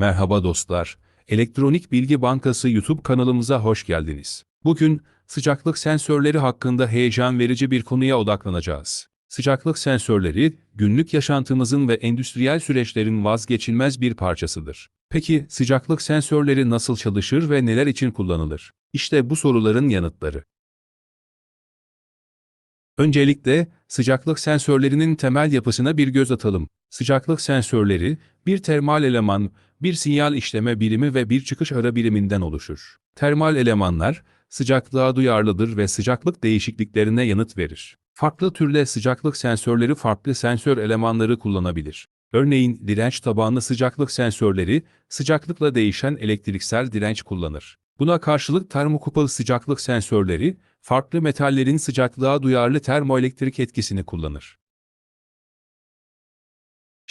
Merhaba dostlar. Elektronik Bilgi Bankası YouTube kanalımıza hoş geldiniz. Bugün sıcaklık sensörleri hakkında heyecan verici bir konuya odaklanacağız. Sıcaklık sensörleri günlük yaşantımızın ve endüstriyel süreçlerin vazgeçilmez bir parçasıdır. Peki sıcaklık sensörleri nasıl çalışır ve neler için kullanılır? İşte bu soruların yanıtları. Öncelikle sıcaklık sensörlerinin temel yapısına bir göz atalım. Sıcaklık sensörleri bir termal eleman, bir sinyal işleme birimi ve bir çıkış ara biriminden oluşur. Termal elemanlar sıcaklığa duyarlıdır ve sıcaklık değişikliklerine yanıt verir. Farklı türde sıcaklık sensörleri farklı sensör elemanları kullanabilir. Örneğin direnç tabanlı sıcaklık sensörleri sıcaklıkla değişen elektriksel direnç kullanır. Buna karşılık termokupol sıcaklık sensörleri farklı metallerin sıcaklığa duyarlı termoelektrik etkisini kullanır.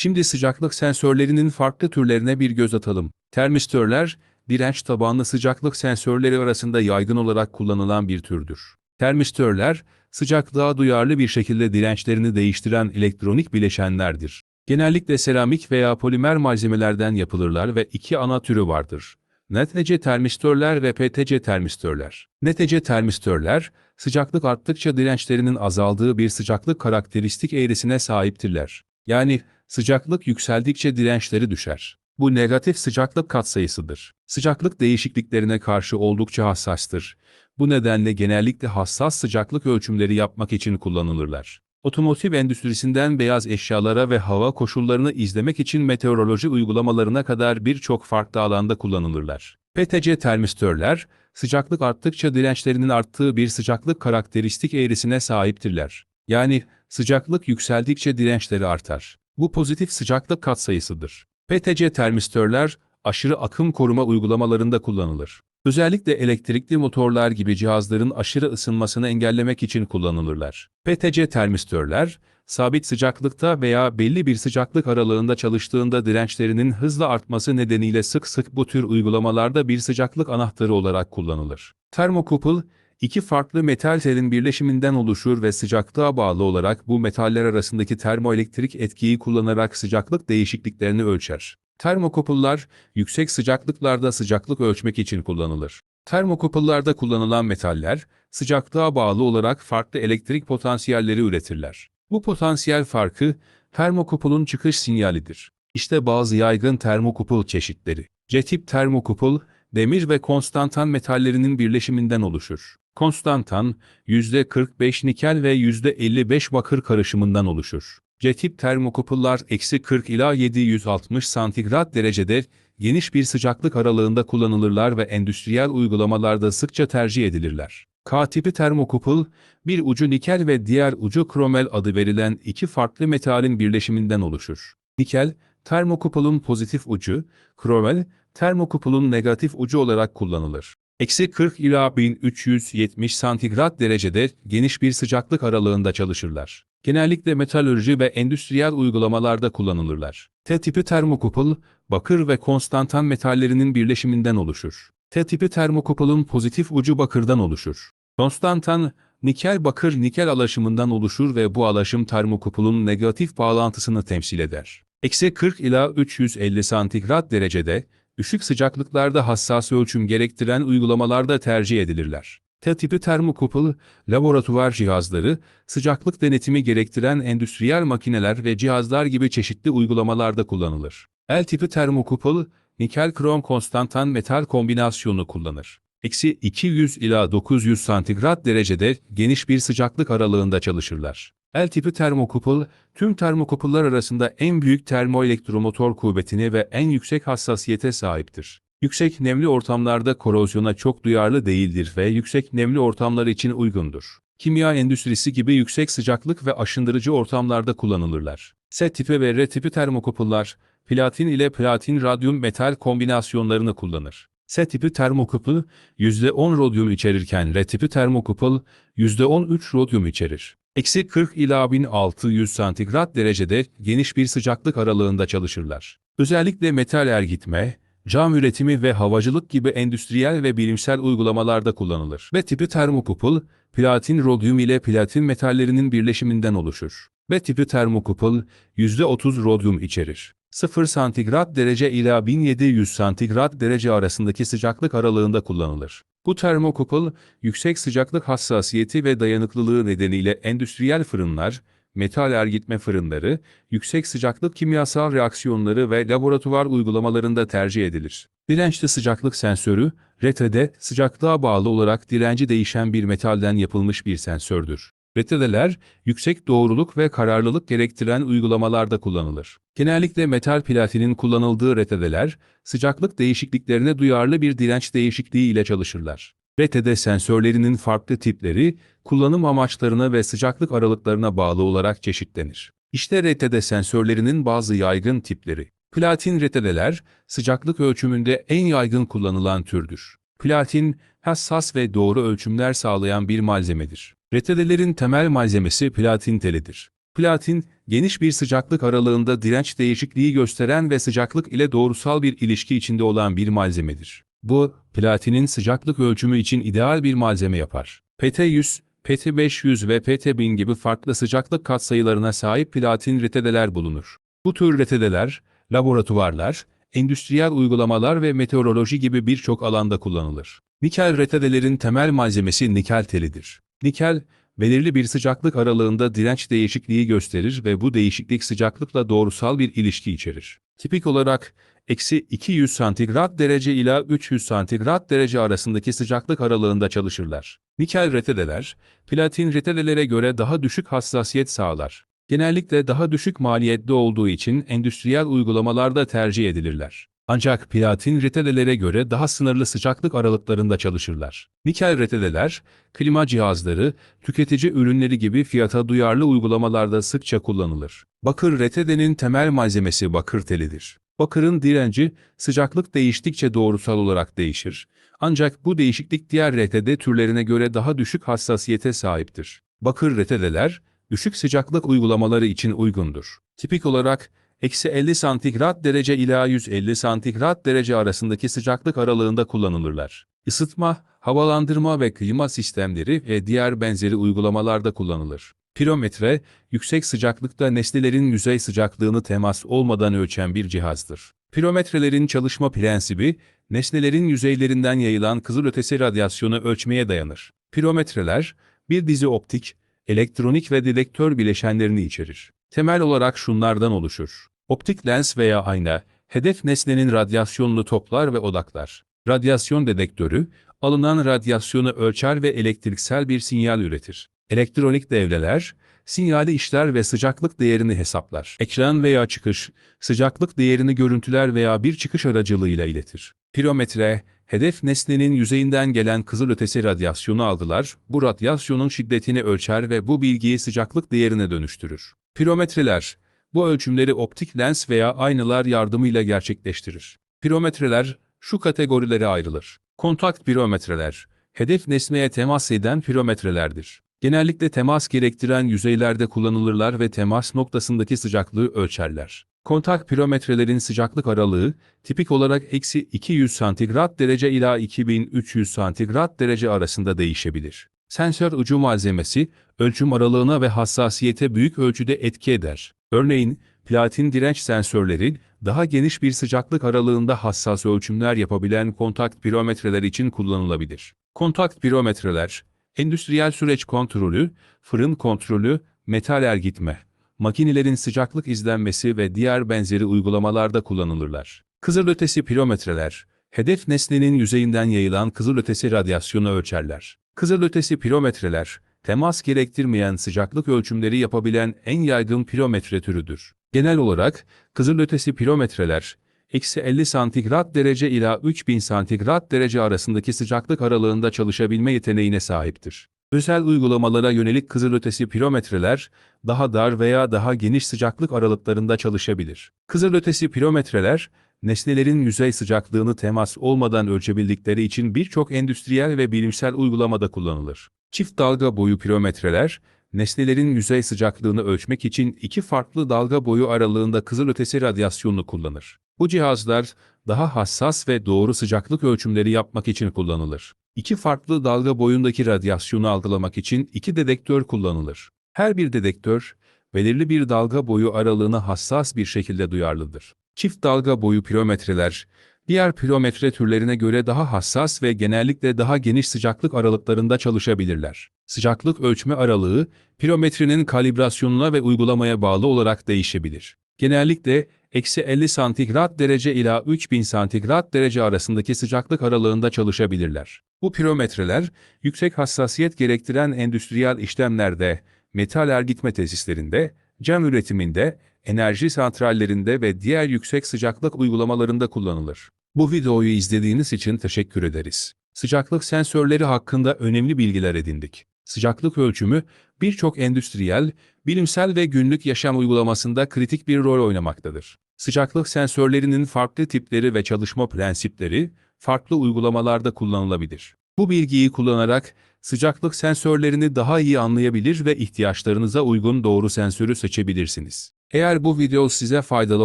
Şimdi sıcaklık sensörlerinin farklı türlerine bir göz atalım. Termistörler, direnç tabanlı sıcaklık sensörleri arasında yaygın olarak kullanılan bir türdür. Termistörler, sıcaklığa duyarlı bir şekilde dirençlerini değiştiren elektronik bileşenlerdir. Genellikle seramik veya polimer malzemelerden yapılırlar ve iki ana türü vardır. NTC termistörler ve PTC termistörler. NTC termistörler, sıcaklık arttıkça dirençlerinin azaldığı bir sıcaklık karakteristik eğrisine sahiptirler. Yani sıcaklık yükseldikçe dirençleri düşer. Bu negatif sıcaklık katsayısıdır. Sıcaklık değişikliklerine karşı oldukça hassastır. Bu nedenle genellikle hassas sıcaklık ölçümleri yapmak için kullanılırlar. Otomotiv endüstrisinden beyaz eşyalara ve hava koşullarını izlemek için meteoroloji uygulamalarına kadar birçok farklı alanda kullanılırlar. PTC termistörler, sıcaklık arttıkça dirençlerinin arttığı bir sıcaklık karakteristik eğrisine sahiptirler. Yani sıcaklık yükseldikçe dirençleri artar. Bu pozitif sıcaklık katsayısıdır. PTC termistörler, aşırı akım koruma uygulamalarında kullanılır. Özellikle elektrikli motorlar gibi cihazların aşırı ısınmasını engellemek için kullanılırlar. PTC termistörler, sabit sıcaklıkta veya belli bir sıcaklık aralığında çalıştığında dirençlerinin hızla artması nedeniyle sık sık bu tür uygulamalarda bir sıcaklık anahtarı olarak kullanılır. Termokupul, iki farklı metal telin birleşiminden oluşur ve sıcaklığa bağlı olarak bu metaller arasındaki termoelektrik etkiyi kullanarak sıcaklık değişikliklerini ölçer. Termokupullar, yüksek sıcaklıklarda sıcaklık ölçmek için kullanılır. Termokupullarda kullanılan metaller, sıcaklığa bağlı olarak farklı elektrik potansiyelleri üretirler. Bu potansiyel farkı, termokupulun çıkış sinyalidir. İşte bazı yaygın termokupul çeşitleri. C-tip termokupul, demir ve konstantan metallerinin birleşiminden oluşur. Konstantan, %45 nikel ve %55 bakır karışımından oluşur. C-tip termokupullar eksi 40 ila 760 santigrat derecede geniş bir sıcaklık aralığında kullanılırlar ve endüstriyel uygulamalarda sıkça tercih edilirler. K-tipi termokupul, bir ucu nikel ve diğer ucu kromel adı verilen iki farklı metalin birleşiminden oluşur. Nikel, termokupulun pozitif ucu, kromel, termokupulun negatif ucu olarak kullanılır. Eksi 40 ila 1370 santigrat derecede geniş bir sıcaklık aralığında çalışırlar. Genellikle metalürji ve endüstriyel uygulamalarda kullanılırlar. T-tipi termokupul, bakır ve konstantan metallerinin birleşiminden oluşur. T-tipi termokupulun pozitif ucu bakırdan oluşur. Konstantan, nikel-bakır nikel alaşımından oluşur ve bu alaşım termokupulun negatif bağlantısını temsil eder. Eksi 40 ila 350 santigrat derecede, düşük sıcaklıklarda hassas ölçüm gerektiren uygulamalarda tercih edilirler. T-tipi termokupul, laboratuvar cihazları, sıcaklık denetimi gerektiren endüstriyel makineler ve cihazlar gibi çeşitli uygulamalarda kullanılır. L-tipi termokupul, nikel-krom konstantan metal kombinasyonu kullanır. Eksi 200 ila 900 santigrat derecede geniş bir sıcaklık aralığında çalışırlar. L-tipi termokupul, tüm termokupullar arasında en büyük termoelektromotor kuvvetine ve en yüksek hassasiyete sahiptir. Yüksek nemli ortamlarda korozyona çok duyarlı değildir ve yüksek nemli ortamlar için uygundur. Kimya endüstrisi gibi yüksek sıcaklık ve aşındırıcı ortamlarda kullanılırlar. S tipi ve R tipi termokupullar, platin ile platin radyum metal kombinasyonlarını kullanır. S tipi termokupul, %10 rodyum içerirken R tipi termokupul, %13 rodyum içerir. Eksi 40 ila 1600 santigrat derecede geniş bir sıcaklık aralığında çalışırlar. Özellikle metal ergitme, cam üretimi ve havacılık gibi endüstriyel ve bilimsel uygulamalarda kullanılır. B tipi termokupul, platin rodyum ile platin metallerinin birleşiminden oluşur. B tipi termokupul, %30 rodyum içerir. 0 santigrat derece ila 1700 santigrat derece arasındaki sıcaklık aralığında kullanılır. Bu termokupul, yüksek sıcaklık hassasiyeti ve dayanıklılığı nedeniyle endüstriyel fırınlar, metal ergitme fırınları, yüksek sıcaklık kimyasal reaksiyonları ve laboratuvar uygulamalarında tercih edilir. Dirençli sıcaklık sensörü, RTD, sıcaklığa bağlı olarak direnci değişen bir metalden yapılmış bir sensördür. RTD'ler, yüksek doğruluk ve kararlılık gerektiren uygulamalarda kullanılır. Genellikle metal platinin kullanıldığı RTD'ler, sıcaklık değişikliklerine duyarlı bir direnç değişikliği ile çalışırlar. RTD sensörlerinin farklı tipleri, kullanım amaçlarına ve sıcaklık aralıklarına bağlı olarak çeşitlenir. İşte RTD sensörlerinin bazı yaygın tipleri. Platin RTD'ler, sıcaklık ölçümünde en yaygın kullanılan türdür. Platin, hassas ve doğru ölçümler sağlayan bir malzemedir. RTD'lerin temel malzemesi platin telidir. Platin, geniş bir sıcaklık aralığında direnç değişikliği gösteren ve sıcaklık ile doğrusal bir ilişki içinde olan bir malzemedir. Bu, platinin sıcaklık ölçümü için ideal bir malzeme yapar. PT100, PT500 ve PT1000 gibi farklı sıcaklık katsayılarına sahip platin retedeler bulunur. Bu tür retedeler, laboratuvarlar, endüstriyel uygulamalar ve meteoroloji gibi birçok alanda kullanılır. Nikel retedelerin temel malzemesi nikel telidir. Nikel, belirli bir sıcaklık aralığında direnç değişikliği gösterir ve bu değişiklik sıcaklıkla doğrusal bir ilişki içerir. Tipik olarak, eksi 200 santigrat derece ila 300 santigrat derece arasındaki sıcaklık aralığında çalışırlar. Nikel retedeler, platin retedelere göre daha düşük hassasiyet sağlar. Genellikle daha düşük maliyetli olduğu için endüstriyel uygulamalarda tercih edilirler. Ancak platin retedelere göre daha sınırlı sıcaklık aralıklarında çalışırlar. Nikel retedeler, klima cihazları, tüketici ürünleri gibi fiyata duyarlı uygulamalarda sıkça kullanılır. Bakır retedenin temel malzemesi bakır telidir. Bakırın direnci, sıcaklık değiştikçe doğrusal olarak değişir. Ancak bu değişiklik diğer retede türlerine göre daha düşük hassasiyete sahiptir. Bakır retedeler, düşük sıcaklık uygulamaları için uygundur. Tipik olarak, eksi 50 santigrat derece ila 150 santigrat derece arasındaki sıcaklık aralığında kullanılırlar. Isıtma, havalandırma ve klima sistemleri ve diğer benzeri uygulamalarda kullanılır. Pirometre, yüksek sıcaklıkta nesnelerin yüzey sıcaklığını temas olmadan ölçen bir cihazdır. Pirometrelerin çalışma prensibi, nesnelerin yüzeylerinden yayılan kızılötesi radyasyonu ölçmeye dayanır. Pirometreler, bir dizi optik, elektronik ve dedektör bileşenlerini içerir. Temel olarak şunlardan oluşur. Optik lens veya ayna, hedef nesnenin radyasyonunu toplar ve odaklar. Radyasyon dedektörü, alınan radyasyonu ölçer ve elektriksel bir sinyal üretir. Elektronik devreler, sinyali işler ve sıcaklık değerini hesaplar. Ekran veya çıkış, sıcaklık değerini görüntüler veya bir çıkış aracılığıyla iletir. Pirometre, hedef nesnenin yüzeyinden gelen kızılötesi radyasyonu algılar, bu radyasyonun şiddetini ölçer ve bu bilgiyi sıcaklık değerine dönüştürür. Pirometreler, bu ölçümleri optik lens veya aynalar yardımıyla gerçekleştirir. Pirometreler, şu kategorilere ayrılır. Kontakt pirometreler, hedef nesneye temas eden pirometrelerdir. Genellikle temas gerektiren yüzeylerde kullanılırlar ve temas noktasındaki sıcaklığı ölçerler. Kontak pirometrelerin sıcaklık aralığı, tipik olarak eksi 200 santigrat derece ila 2300 santigrat derece arasında değişebilir. Sensör ucu malzemesi, ölçüm aralığına ve hassasiyete büyük ölçüde etki eder. Örneğin, platin direnç sensörleri, daha geniş bir sıcaklık aralığında hassas ölçümler yapabilen kontakt pirometreler için kullanılabilir. Kontakt pirometreler, endüstriyel süreç kontrolü, fırın kontrolü, metal ergitme, makinelerin sıcaklık izlenmesi ve diğer benzeri uygulamalarda kullanılırlar. Kızılötesi pirometreler, hedef nesnenin yüzeyinden yayılan kızılötesi radyasyonu ölçerler. Kızılötesi pirometreler, temas gerektirmeyen sıcaklık ölçümleri yapabilen en yaygın pirometre türüdür. Genel olarak, kızılötesi pirometreler, eksi 50 santigrat derece ila 3000 santigrat derece arasındaki sıcaklık aralığında çalışabilme yeteneğine sahiptir. Özel uygulamalara yönelik kızılötesi pirometreler, daha dar veya daha geniş sıcaklık aralıklarında çalışabilir. Kızılötesi pirometreler, nesnelerin yüzey sıcaklığını temas olmadan ölçebildikleri için birçok endüstriyel ve bilimsel uygulamada kullanılır. Çift dalga boyu pirometreler, nesnelerin yüzey sıcaklığını ölçmek için iki farklı dalga boyu aralığında kızılötesi radyasyonunu kullanır. Bu cihazlar, daha hassas ve doğru sıcaklık ölçümleri yapmak için kullanılır. İki farklı dalga boyundaki radyasyonu algılamak için iki dedektör kullanılır. Her bir dedektör, belirli bir dalga boyu aralığına hassas bir şekilde duyarlıdır. Çift dalga boyu pirometreler, diğer pirometre türlerine göre daha hassas ve genellikle daha geniş sıcaklık aralıklarında çalışabilirler. Sıcaklık ölçme aralığı, pirometrenin kalibrasyonuna ve uygulamaya bağlı olarak değişebilir. Genellikle eksi 50 santigrat derece ila 3000 santigrat derece arasındaki sıcaklık aralığında çalışabilirler. Bu pirometreler, yüksek hassasiyet gerektiren endüstriyel işlemlerde, metal ergitme tesislerinde, cam üretiminde, enerji santrallerinde ve diğer yüksek sıcaklık uygulamalarında kullanılır. Bu videoyu izlediğiniz için teşekkür ederiz. Sıcaklık sensörleri hakkında önemli bilgiler edindik. Sıcaklık ölçümü birçok endüstriyel, bilimsel ve günlük yaşam uygulamasında kritik bir rol oynamaktadır. Sıcaklık sensörlerinin farklı tipleri ve çalışma prensipleri farklı uygulamalarda kullanılabilir. Bu bilgiyi kullanarak sıcaklık sensörlerini daha iyi anlayabilir ve ihtiyaçlarınıza uygun doğru sensörü seçebilirsiniz. Eğer bu video size faydalı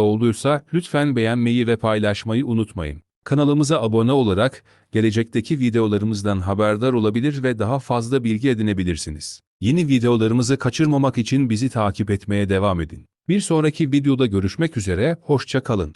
olduysa lütfen beğenmeyi ve paylaşmayı unutmayın. Kanalımıza abone olarak gelecekteki videolarımızdan haberdar olabilir ve daha fazla bilgi edinebilirsiniz. Yeni videolarımızı kaçırmamak için bizi takip etmeye devam edin. Bir sonraki videoda görüşmek üzere, hoşça kalın.